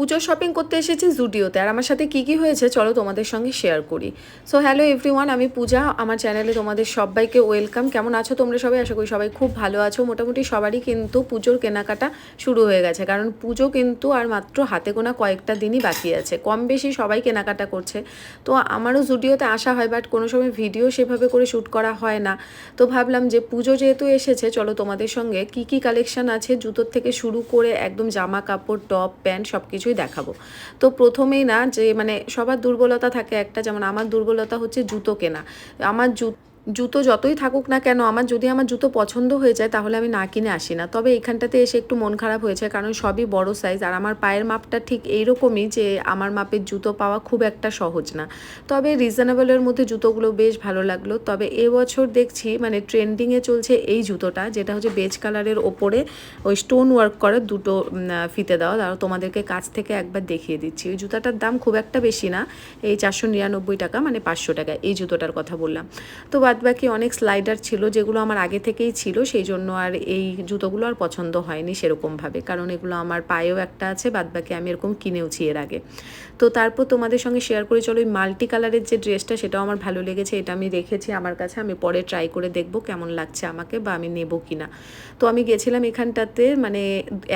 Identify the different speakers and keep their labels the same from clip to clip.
Speaker 1: পুজোর শপিং করতে এসেছি জুডিওতে। আর আমার সাথে কি কি হয়েছে চলো তোমাদের সঙ্গে শেয়ার করি। সো হ্যালো এভরিওয়ান আমি পূজা, আমার চ্যানেলে তোমাদের সবাইকে ওয়েলকাম কেমন আছো তোমরা সবাই? আশা করি সবাই খুব ভালো আছো। মোটামুটি সবারই কিন্তু পুজোর কেনাকাটা শুরু হয়ে গেছে। কারণ পুজো কিন্তু আর মাত্র হাতে গোনা কয়েকটা দিনই বাকি আছে। কম বেশি সবাই কেনাকাটা করছে। তো আমারও জুডিওতে আসা হয় বাট কোনো সময় ভিডিও সেভাবে করে শ্যুট করা হয় না। তো ভাবলাম যে পুজো যেহেতু এসেছে, চলো তোমাদের সঙ্গে কি কি কালেকশন আছে? জুতোর থেকে শুরু করে একদম জামা কাপড় টপ প্যান্ট সব কিছুই দেখাবো। তো প্রথমেই না যে মানে সবার দুর্বলতা থাকে একটা, যেমন আমার দুর্বলতা হচ্ছে জুতো কেনা। আমার জুতো জুতো যতই থাকুক না কেন, আমার যদি আমার জুতো পছন্দ হয়ে যায় তাহলে আমি না কিনে আসি না। তবে এখানটাতে এসে একটু মন খারাপ হয়েছে কারণ সবই বড় সাইজ আর আমার পায়ের মাপটা ঠিক এইরকমই যে আমার মাপের জুতো পাওয়া খুব একটা সহজ না। তবে রিজনেবলের মধ্যে জুতোগুলো বেশ ভালো লাগল। তবে এবছর দেখছি মানে ট্রেন্ডিংয়ে চলছে এই জুতোটা, যেটা হচ্ছে বেজ কালারের ওপরে ওই স্টোন ওয়ার্ক করা দুটো ফিতে দেওয়া। আর তোমাদেরকে কাছ থেকে একবার দেখিয়ে দিচ্ছি। ওই জুতাটার দাম খুব একটা বেশি না, এই চারশো নিরানব্বই টাকা মানে পাঁচশো টাকা, এই জুতোটার কথা বললাম। তো বাদ বাকি অনেক স্লাইডার ছিল যেগুলো আমার আগে থেকেই ছিল, সেই জন্য আর এই জুতোগুলো আর পছন্দ হয়নি সেরকমভাবে। কারণ এগুলো আমার পায়েও একটা আছে বাদ বাকি আমি এরকম কিনেওছি এর আগে। তো তারপর তোমাদের সঙ্গে শেয়ার করে চলো ওই মাল্টি কালারের যে ড্রেসটা সেটাও আমার ভালো লেগেছে, এটা আমি রেখেছি আমার কাছে, আমি পরে ট্রাই করে দেখব কেমন লাগছে আমাকে বা আমি নেব কি না তো আমি গেছিলাম এখানটাতে মানে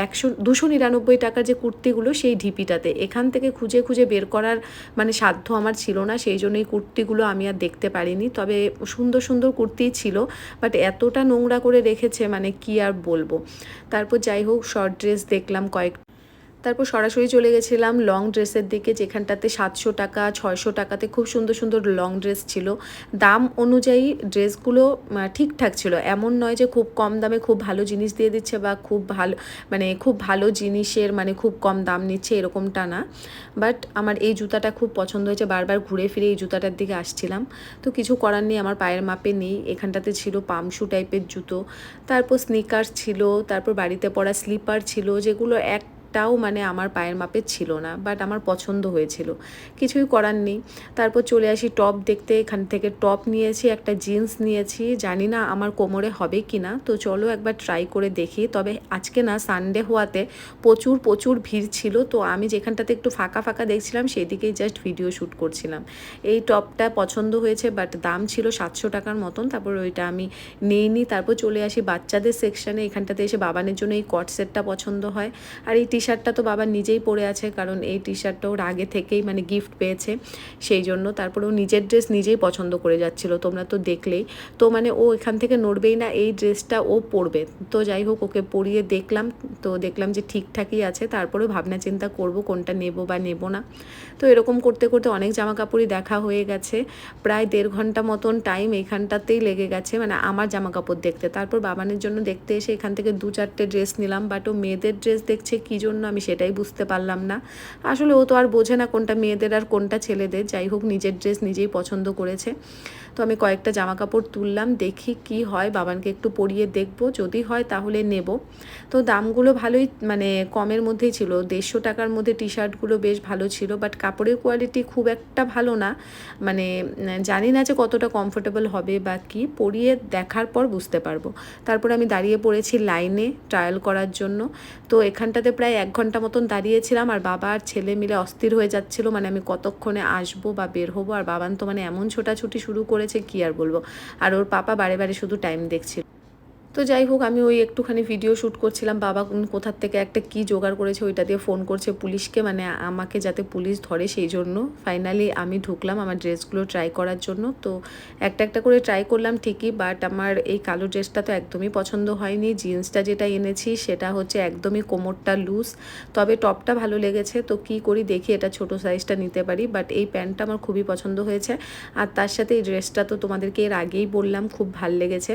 Speaker 1: একশো, দুশো নিরানব্বই টাকার যে কুর্তিগুলো, সেই ঢিপিটাতে। এখান থেকে খুঁজে খুঁজে বের করার মানে সাধ্য আমার ছিল না, সেই জন্য এই কুর্তিগুলো আমি আর দেখতে পারিনি। তবে সুন্দর সুন্দর কুর্তি ছিল বাট এতটা নোংরা করে রেখেছে মানে কি আর বলব। তারপর যাই হোক শর্ট ড্রেস দেখলাম কয়েক তারপর সরাসরি চলে গেছিলাম লং ড্রেসের দিকে, যেখানটাতে সাতশো টাকা, ছয়শো টাকাতে খুব সুন্দর সুন্দর লং ড্রেস ছিল। দাম অনুযায়ী ড্রেসগুলো ঠিকঠাক ছিল। এমন নয় যে খুব কম দামে খুব ভালো জিনিস দিয়ে দিচ্ছে বা খুব ভালো মানে খুব ভালো জিনিসের মানে খুব কম দাম নিচ্ছে এরকমটা না। বাট আমার এই জুতাটা খুব পছন্দ হয়েছে। বারবার ঘুরে ফিরে এই জুতাটার দিকে আসছিলাম। তো কিছু করার নেই, আমার পায়ের মাপে নেই। এখানটাতে ছিল পামশু টাইপের জুতো। তারপর স্নিকার ছিল, তারপর বাড়িতে পরা স্লিপার ছিল, যেগুলো এক একটাও মানে আমার পায়ের মাপের ছিল না বাট আমার পছন্দ হয়েছিল। কিছুই করার নেই। তারপর চলে আসি টপ দেখতে, এখান থেকে টপ নিয়েছি, একটা জিন্স নিয়েছি। জানি না আমার কোমরে হবে কি না তো চলো একবার ট্রাই করে দেখি। তবে আজকে না সানডে হওয়াতে প্রচুর প্রচুর ভিড় ছিল, তো আমি যেখানটাতে একটু ফাঁকা ফাঁকা দেখছিলাম সেই দিকেই জাস্ট ভিডিও শ্যুট করছিলাম। এই টপটা পছন্দ হয়েছে বাট দাম ছিল সাতশো টাকার মতন, তারপর ওইটা আমি নিইনি। তারপর চলে আসি বাচ্চাদের সেকশানে এখানটাতে এসে বাবানের জন্য এই কট সেটটা পছন্দ হয়। আর এই টি শার্টটা তো বাবা নিজেই পরে আছে, কারণ এই টি শার্টটা ওর আগে থেকেই মানে গিফট পেয়েছে, সেই জন্য তারপরে ও নিজের ড্রেস নিজেই পছন্দ করে যাচ্ছিল, তোমরা তো দেখলেই। তো মানে ও এখান থেকে নড়বেই না, এই ড্রেসটা ও পরবে। তো যাই হোক, ওকে পরিয়ে দেখলাম, তো দেখলাম যে ঠিকঠাকই আছে তারপরে ভাবনা চিন্তা করব কোনটা নেব বা নেব না। তো এরকম করতে করতে অনেক জামা কাপড়ই দেখা হয়ে গেছে, প্রায় দেড় ঘণ্টা মতন টাইম এখানটাতেই লেগে গেছে মানে আমার জামা কাপড় দেখতে। তারপর বাবানের জন্য দেখতে এসে এখান থেকে দু চারটে ড্রেস নিলাম বাট ও মেয়েদের ড্রেস দেখছে কী জন্য আমি সেটাই বুঝতে পারলাম না। আসলে ও তো আর বোঝে না কোনটা মেয়েদের আর কোনটা ছেলেদের। যাই হোক, নিজের ড্রেস নিজেই পছন্দ করেছে। তো আমি কয়েকটা জামা কাপড় তুললাম, দেখি কি হয়। বাবানকে একটু পরিয়ে দেখব, যদি হয় তাহলে নেব। তো দামগুলো ভালোই মানে কমের মধ্যেই ছিল। দেড়শো টাকার মধ্যে টি শার্টগুলো বেশ ভালো ছিল, বাট কাপড়ের কোয়ালিটি খুব একটা ভালো না। মানে জানি না যে কতটা কমফোর্টেবল হবে বা কি। পরিয়ে দেখার পর বুঝতে পারব। তারপর আমি দাঁড়িয়ে পড়েছি লাইনে ট্রায়াল করার জন্য। তো এখানটাতে প্রায় এক ঘণ্টা মতন দাঁড়িয়েছিলাম আর বাবা আর ছেলে মিলে অস্থির হয়ে যাচ্ছিল মানে আমি কতক্ষণে আসব বা বের হব? আর বাবান তো মানে এমন ছোটাছুটি শুরু করেছে, কি আর বলব? আর ওর পাপা বারে বারে শুধু টাইম দেখছিল। তো যাই হোক, আমি ওই একটুখানি ভিডিও শ্যুট করছিলাম। বাবা কোথার থেকে একটা কি জোগাড় করেছে ওইটা দিয়ে ফোন করছে পুলিশকে মানে আমাকে যাতে পুলিশ ধরে সেই জন্য। ফাইনালি আমি ঢুকলাম আমার ড্রেসগুলো ট্রাই করার জন্য। তো একটা একটা করে ট্রাই করলাম ঠিকই বাট আমার এই কালো ড্রেসটা তো একদমই পছন্দ হয়নি। জিন্সটা যেটা এনেছি সেটা হচ্ছে একদমই কোমরটা লুজ তবে টপটা ভালো লেগেছে, তো কি করি দেখি এটা ছোট সাইজটা নিতে পারি। বাট এই প্যান্টটা আমার খুবই পছন্দ হয়েছে। আর তার সাথে এই ড্রেসটা তো তোমাদেরকে এর আগেই বললাম, খুব ভালো লেগেছে।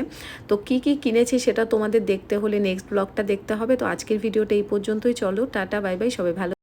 Speaker 1: তো কি কি কিনেছি সেটা তোমাদের দেখতে হলে নেক্সট ব্লগটা দেখতে হবে। তো আজকের ভিডিওটা এই পর্যন্তই। চলো, টাটা বাই বাই সবাই ভালো